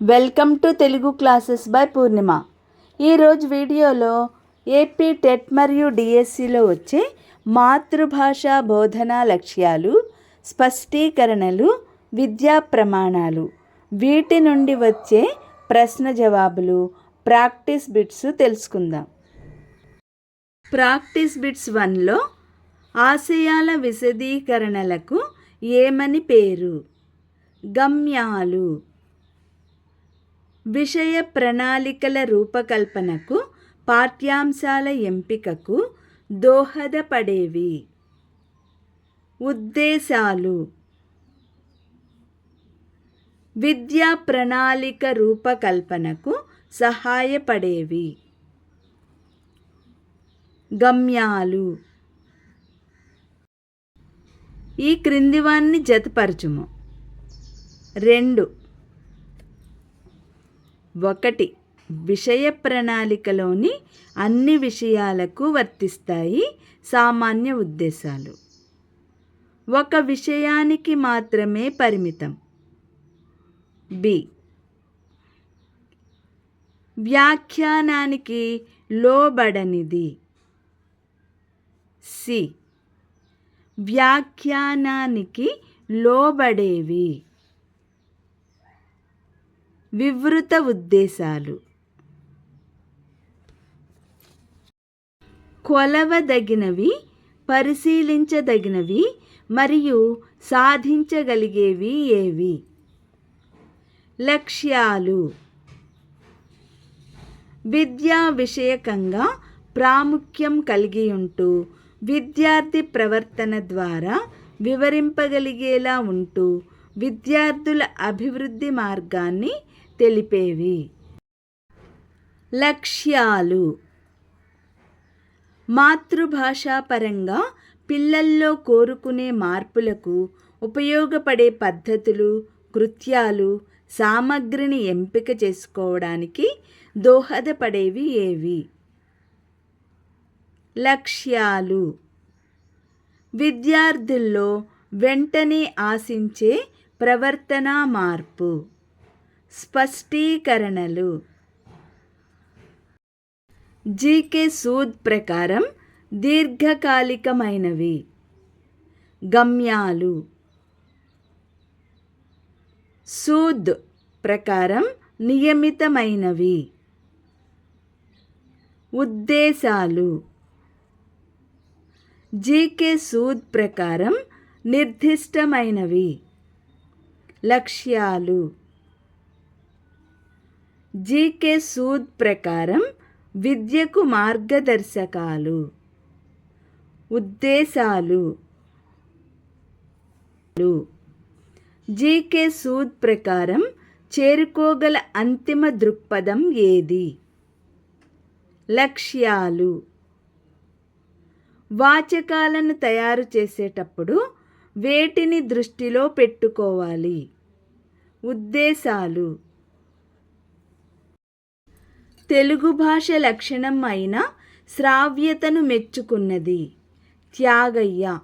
Welcome to Telugu classes by Purnima. ఈరోజు వీడియోలో AP TET మరియు డిఎస్సిలో వచ్చే మాతృభాష బోధనా లక్ష్యాలు స్పష్టీకరణలు విద్యా ప్రమాణాలు వీటి నుండి వచ్చే ప్రశ్న జవాబులు ప్రాక్టీస్ బిట్స్ తెలుసుకుందాం. ప్రాక్టీస్ బిట్స్ వన్లో ఆశయాల విశదీకరణలకు ఏమని పేరు? గమ్యాలు. విషయ ప్రణాళికల రూపకల్పనకు పాఠ్యాంశాల ఎంపికకు దోహదపడేవి. ఉద్దేశాలు. విద్యా ప్రణాళిక రూపకల్పనకు సహాయపడేవి. గమ్యాలు. ఈ క్రిందివాన్ని జతపరచుము. రెండు. ఒకటి. విషయ ప్రణాళికలోని అన్ని విషయాలకు వర్తిస్తాయి సామాన్య ఉద్దేశాలు. ఒక విషయానికి మాత్రమే పరిమితం. బి. వ్యాఖ్యానానికి లోబడనిది. సి. వ్యాఖ్యానానికి లోబడేవి. వివృత ఉద్దేశాలు. కొలవదగినవి పరిశీలించదగినవి మరియు సాధించగలిగేవి ఏవి? లక్ష్యాలు. విద్యా విషయకంగా ప్రాముఖ్యం కలిగి ఉంటూ విద్యార్థి ప్రవర్తన ద్వారా వివరింపగలిగేలా ఉంటూ విద్యార్థుల అభివృద్ధి మార్గాన్ని తెలిపేవి. లక్ష్యాలు. మాతృభాషాపరంగా పిల్లల్లో కోరుకునే మార్పులకు ఉపయోగపడే పద్ధతులు కృత్యాలు సామగ్రిని ఎంపిక చేసుకోవడానికి దోహదపడేవి ఏవి? లక్ష్యాలు. విద్యార్థుల్లో వెంటనే ఆశించే ప్రవర్తన మార్పు. స్పష్టీకరణలు. జీకే సూద్ ప్రకారం దీర్ఘకాలికమైనవి. గమ్యాలు. సూద్ ప్రకారం నియమితమైనవి. ఉద్దేశాలు. జీకే సూద్ ప్రకారం నిర్దిష్టమైనవి. లక్ష్యాలు. జీకే సూద్ ప్రకారం విద్యకు మార్గదర్శకాలు. ఉద్దేశాలు. జీకే సూద్ ప్రకారం చేరుకోగల అంతిమ దృక్పథం ఏది? లక్ష్యాలు. వాచకాలను తయారు చేసేటప్పుడు వేటిని దృష్టిలో పెట్టుకోవాలి? ఉద్దేశాలు. తెలుగు భాష లక్షణం అయిన శ్రావ్యతను మెచ్చుకున్నది. త్యాగయ్య.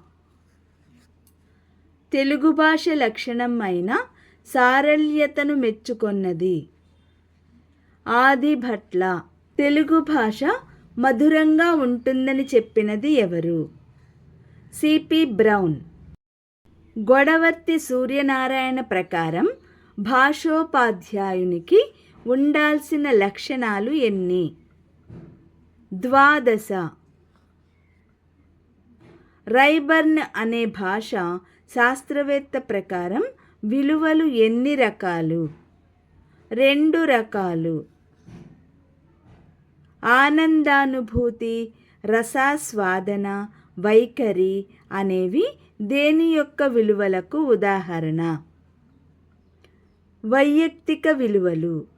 తెలుగు భాష లక్షణం అయిన సారళ్యతను మెచ్చుకొన్నది. ఆదిభట్ల. తెలుగు భాష మధురంగా ఉంటుందని చెప్పినది ఎవరు? CP brown. గొడవర్తి సూర్యనారాయణ ప్రకారం భాషోపాధ్యాయునికి ఉండాల్సిన లక్షణాలు ఎన్ని? ద్వాదశ. రైబర్న్ అనే భాష శాస్త్రవేత్త ప్రకారం విలువలు ఎన్ని రకాలు? రెండు రకాలు. ఆనందానుభూతి రసాస్వాదన వైఖరి అనేవి దేని యొక్క విలువలకు ఉదాహరణ? వైయక్తిక విలువలు.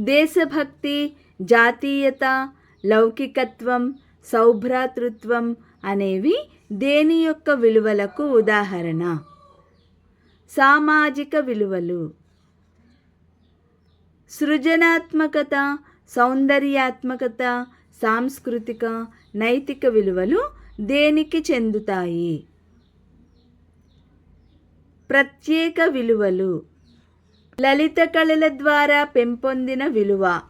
దేశభక్తి జాతీయత లౌకికత్వం సౌభ్రాతృత్వం అనేవి దేని యొక్క విలువలకు ఉదాహరణ? సామాజిక విలువలు. సృజనాత్మకత సౌందర్యాత్మకత సాంస్కృతిక నైతిక విలువలు దేనికి చెందుతాయి? ప్రత్యేక విలువలు. లలిత కళల ద్వారా పెంపొందిన విలువ.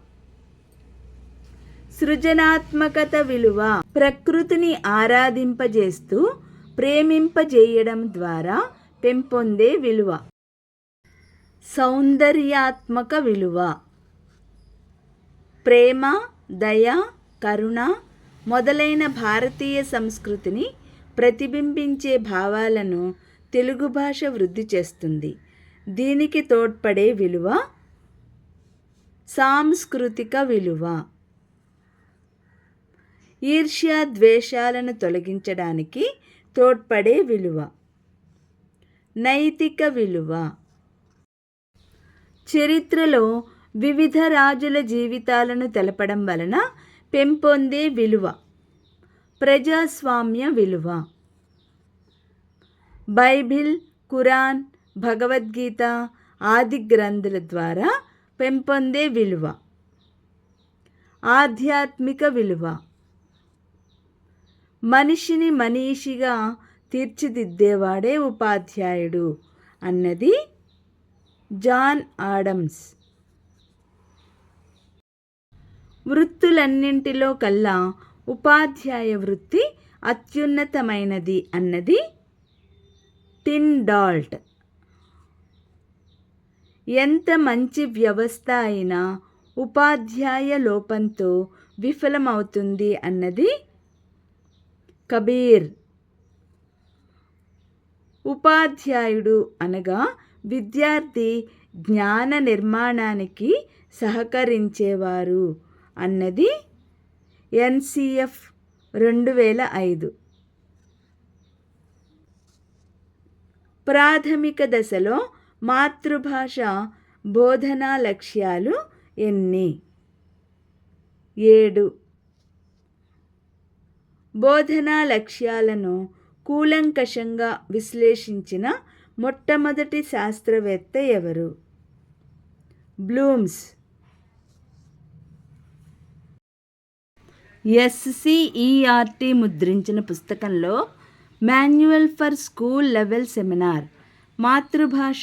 సృజనాత్మకత విలువ. ప్రకృతిని ఆరాధింపజేస్తూ ప్రేమింపజేయడం ద్వారా పెంపొందే విలువ. సౌందర్యాత్మక విలువ. ప్రేమ దయ కరుణ మొదలైన భారతీయ సంస్కృతిని ప్రతిబింబించే భావాలను తెలుగు భాష వృద్ధి చేస్తుంది. దీనికి తోడ్పడే విలువ సాంస్కృతిక విలువ. ఈర్ష్య ద్వేషాలను తొలగించడానికి తోడ్పడే విలువ. నైతిక విలువ. చరిత్రలో వివిధ రాజుల జీవితాలను తెలపడం వలన పెంపొందే విలువ. ప్రజాస్వామ్య విలువ. బైబిల్ ఖురాన్ భగవద్గీత ఆది గ్రంథుల ద్వారా పెంపొందే విలువ. ఆధ్యాత్మిక విలువ. మనిషిని మనీషిగా తీర్చిదిద్దేవాడే ఉపాధ్యాయుడు అన్నది జాన్ ఆడమ్స్. వృత్తులన్నింటిలో కల్లా ఉపాధ్యాయ వృత్తి అత్యున్నతమైనది అన్నది టిన్ డాల్ట్. ఎంత మంచి వ్యవస్థ అయినా ఉపాధ్యాయ లోపంతో విఫలమవుతుంది అన్నది కబీర్. ఉపాధ్యాయుడు అనగా విద్యార్థి జ్ఞాన నిర్మాణానికి సహకరించేవారు అన్నది ఎన్సిఎఫ్ రెండు వేల ఐదు. ప్రాథమిక దశలో మాతృభాష బోధనా లక్ష్యాలు ఎన్ని? ఏడు. బోధనా లక్ష్యాలను కూలంకషంగా విశ్లేషించిన మొట్టమొదటి శాస్త్రవేత్త ఎవరు? బ్లూమ్స్. ఎస్సిఈఆర్టీ ముద్రించిన పుస్తకంలో manual for school level seminar మాతృభాష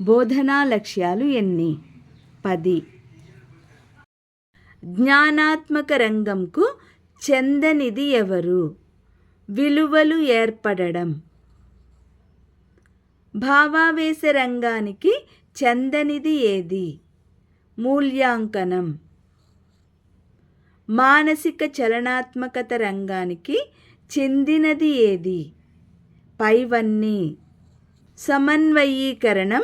బోధనా లక్ష్యాలు ఎన్ని? పది. జ్ఞానాత్మక రంగంకు చెందనిది ఎవరు? విలువలు ఏర్పడడం. భావావేశ రంగానికి చెందనిది ఏది? మూల్యాంకనం. మానసిక చలనాత్మకత రంగానికి చెందినది ఏది? పైవన్నీ. సమన్వయీకరణం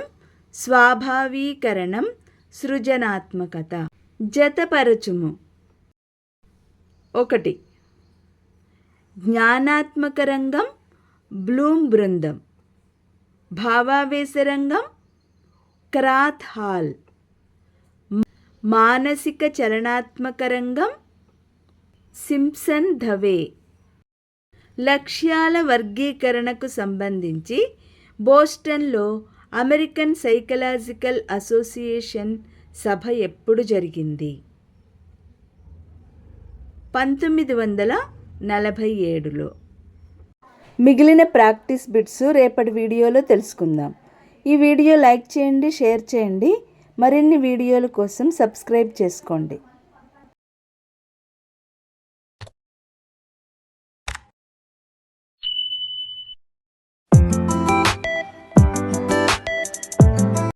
స్వాభావీకరణం సృజనాత్మకత. జతపరచుము. ఒకటి. జ్ఞానాత్మక రంగం బ్లూమ్ బృందం. భావావేశ రంగం క్రాత్ హాల్. మానసిక చలనాత్మక రంగం సింప్సన్ ధవే. లక్ష్యాల వర్గీకరణకు సంబంధించి బోస్టన్లో అమెరికన్ సైకలాజికల్ అసోసియేషన్ సభ ఎప్పుడు జరిగింది? పంతొమ్మిది వందల నలభై ఏడులో. మిగిలిన ప్రాక్టీస్ బిట్స్ రేపటి వీడియోలో తెలుసుకుందాం. ఈ వీడియో లైక్ చేయండి షేర్ చేయండి. మరిన్ని వీడియోల కోసం సబ్స్క్రైబ్ చేసుకోండి.